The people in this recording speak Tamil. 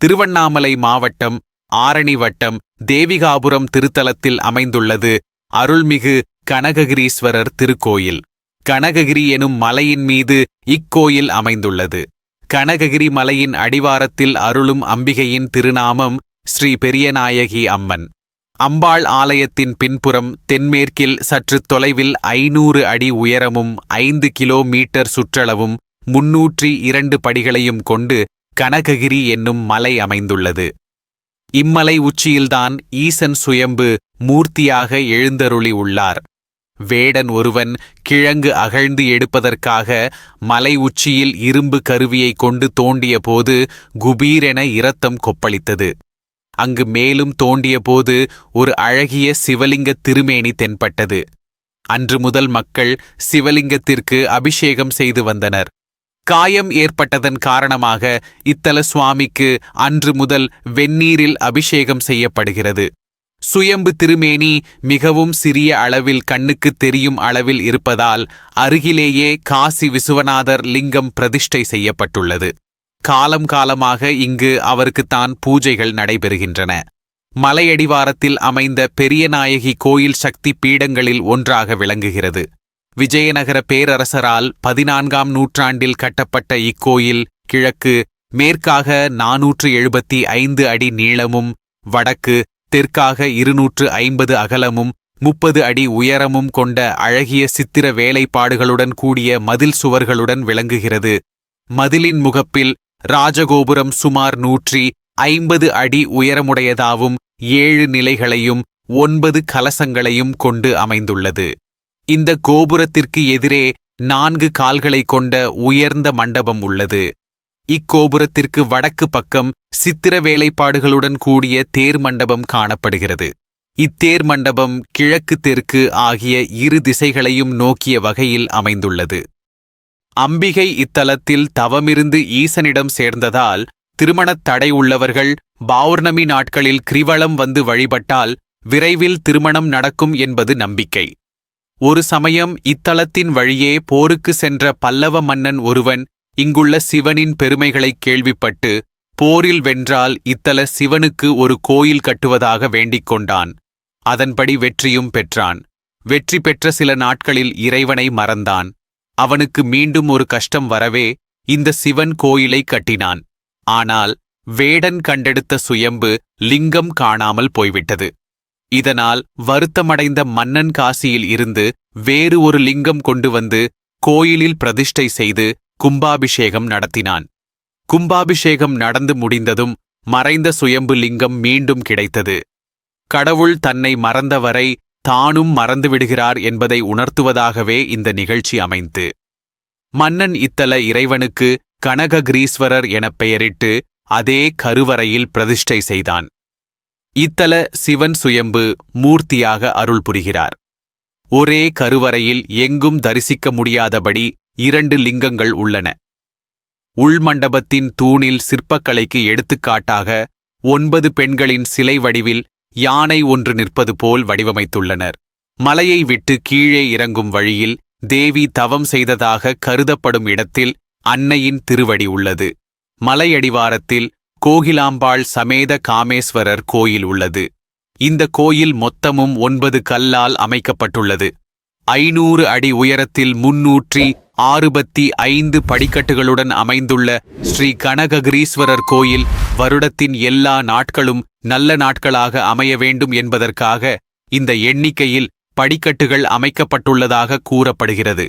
திருவண்ணாமலை மாவட்டம் ஆரணி வட்டம் தேவிகாபுரம் திருத்தலத்தில் அமைந்துள்ளது அருள்மிகு கனககிரீஸ்வரர் திருக்கோயில். கனககிரி எனும் மலையின் மீது இக்கோயில் அமைந்துள்ளது. கனககிரி மலையின் அடிவாரத்தில் அருளும் அம்பிகையின் திருநாமம் ஸ்ரீ பெரியநாயகி அம்மன். அம்பாள் ஆலயத்தின் பின்புறம் தென்மேற்கில் சற்று தொலைவில் ஐநூறு அடி உயரமும் ஐந்து கிலோமீட்டர் சுற்றளவும் முன்னூற்றி இரண்டு படிகளையும் கொண்டு கனககிரி என்னும் மலை அமைந்துள்ளது. இம்மலை உச்சியில்தான் ஈசன் சுயம்பு மூர்த்தியாக எழுந்தருளி உள்ளார். வேடன் ஒருவன் கிழங்கு அகழ்ந்து எடுப்பதற்காக மலை உச்சியில் இரும்பு கருவியை கொண்டு தோண்டியபோது குபீரென இரத்தம் கொப்பளித்தது. அங்கு மேலும் தோண்டியபோது ஒரு அழகிய சிவலிங்க திருமேனி தென்பட்டது. அன்று முதல் மக்கள் சிவலிங்கத்திற்கு அபிஷேகம் செய்து வந்தனர். காயம் ஏற்பட்டதன் காரணமாக இத்தல சுவாமிக்கு அன்று முதல் வெந்நீரில் அபிஷேகம் செய்யப்படுகிறது. சுயம்பு திருமேனி மிகவும் சிறிய அளவில் கண்ணுக்கு தெரியும் அளவில் இருப்பதால் அருகிலேயே காசி விசுவநாதர் லிங்கம் பிரதிஷ்டை செய்யப்பட்டுள்ளது. காலம் காலமாக இங்கு அவருக்குத்தான் பூஜைகள் நடைபெறுகின்றன. மலையடிவாரத்தில் அமைந்த பெரியநாயகி கோயில் சக்தி பீடங்களில் ஒன்றாக விளங்குகிறது. விஜயநகர பேரரசரால் பதினான்காம் நூற்றாண்டில் கட்டப்பட்ட இக்கோயில் கிழக்கு மேற்காக நாநூற்று எழுபத்தி ஐந்து அடி நீளமும் வடக்கு தெற்காக இருநூற்று ஐம்பது அகலமும் முப்பது அடி உயரமும் கொண்ட அழகிய சித்திர வேலைப்பாடுகளுடன் கூடிய மதில் சுவர்களுடன் விளங்குகிறது. மதிலின் முகப்பில் ராஜகோபுரம் சுமார் நூற்றி ஐம்பது அடி உயரமுடையதாவும் ஏழு நிலைகளையும் ஒன்பது கலசங்களையும் கொண்டு அமைந்துள்ளது. இந்த கோபுரத்திற்கு எதிரே நான்கு கால்களை கொண்ட உயர்ந்த மண்டபம் உள்ளது. இக்கோபுரத்திற்கு வடக்கு பக்கம் சித்திர வேலைப்பாடுகளுடன் கூடிய தேர் மண்டபம் காணப்படுகிறது. இத்தேர் மண்டபம் கிழக்கு தெற்கு ஆகிய இரு திசைகளையும் நோக்கிய வகையில் அமைந்துள்ளது. அம்பிகை இத்தலத்தில் தவமிருந்து ஈசனிடம் சேர்ந்ததால் திருமணத் தடை உள்ளவர்கள் பௌர்ணமி நாட்களில் கிரிவலம் வந்து வழிபட்டால் விரைவில் திருமணம் நடக்கும் என்பது நம்பிக்கை. ஒரு சமயம் இத்தலத்தின் வழியே போருக்கு சென்ற பல்லவ மன்னன் ஒருவன் இங்குள்ள சிவனின் பெருமைகளைக் கேள்விப்பட்டு போரில் வென்றால் இத்தல சிவனுக்கு ஒரு கோயில் கட்டுவதாக வேண்டிக் கொண்டான். அதன்படி வெற்றியும் பெற்றான். வெற்றி பெற்ற சில நாட்களில் இறைவனை மறந்தான். அவனுக்கு மீண்டும் ஒரு கஷ்டம் வரவே இந்த சிவன் கோயிலை கட்டினான். ஆனால் வேடன் கண்டெடுத்த சுயம்பு லிங்கம் காணாமல் போய்விட்டது. இதனால் வருத்தமடைந்த மன்னன் காசியில் இருந்து வேறு ஒரு லிங்கம் கொண்டு வந்து கோயிலில் பிரதிஷ்டை செய்து கும்பாபிஷேகம் நடத்தினான். கும்பாபிஷேகம் நடந்து முடிந்ததும் மறைந்த சுயம்பு லிங்கம் மீண்டும் கிடைத்தது. கடவுள் தன்னை மறந்தவரை தானும் மறந்துவிடுகிறார் என்பதை உணர்த்துவதாகவே இந்த நிகழ்ச்சி அமைந்து. மன்னன் இத்தல இறைவனுக்கு கனககிரீஸ்வரர் எனப் பெயரிட்டு அதே கருவறையில் பிரதிஷ்டை செய்தான். இத்தல சிவன் சுயம்பு மூர்த்தியாக அருள் புரிகிறார் ஒரே கருவறையில் எங்கும் தரிசிக்க முடியாதபடி இரண்டு லிங்கங்கள் உள்ளன. உள்மண்டபத்தின் தூணில் சிற்பக்கலைக்கு எடுத்துக்காட்டாக ஒன்பது பெண்களின் சிலை வடிவில் யானை ஒன்று நிற்பது போல் வடிவமைத்துள்ளனர். மலையை விட்டு கீழே இறங்கும் வழியில் தேவி தவம் செய்ததாக கருதப்படும் இடத்தில் அன்னையின் திருவடி உள்ளது. மலையடிவாரத்தில் கோகிலாம்பாள் சமேத காமேஸ்வரர் கோயில் உள்ளது. இந்த கோயில் மொத்தமும் ஒன்பது கல்லால் அமைக்கப்பட்டுள்ளது. ஐநூறு அடி உயரத்தில் முன்னூற்றி ஆறுபத்தி ஐந்து படிக்கட்டுகளுடன் அமைந்துள்ள ஸ்ரீ கனககிரீஸ்வரர் கோயில் வருடத்தின் எல்லா நாட்களும் நல்ல நாட்களாக அமைய வேண்டும் என்பதற்காக இந்த எண்ணிக்கையில் படிக்கட்டுகள் அமைக்கப்பட்டுள்ளதாக கூறப்படுகிறது.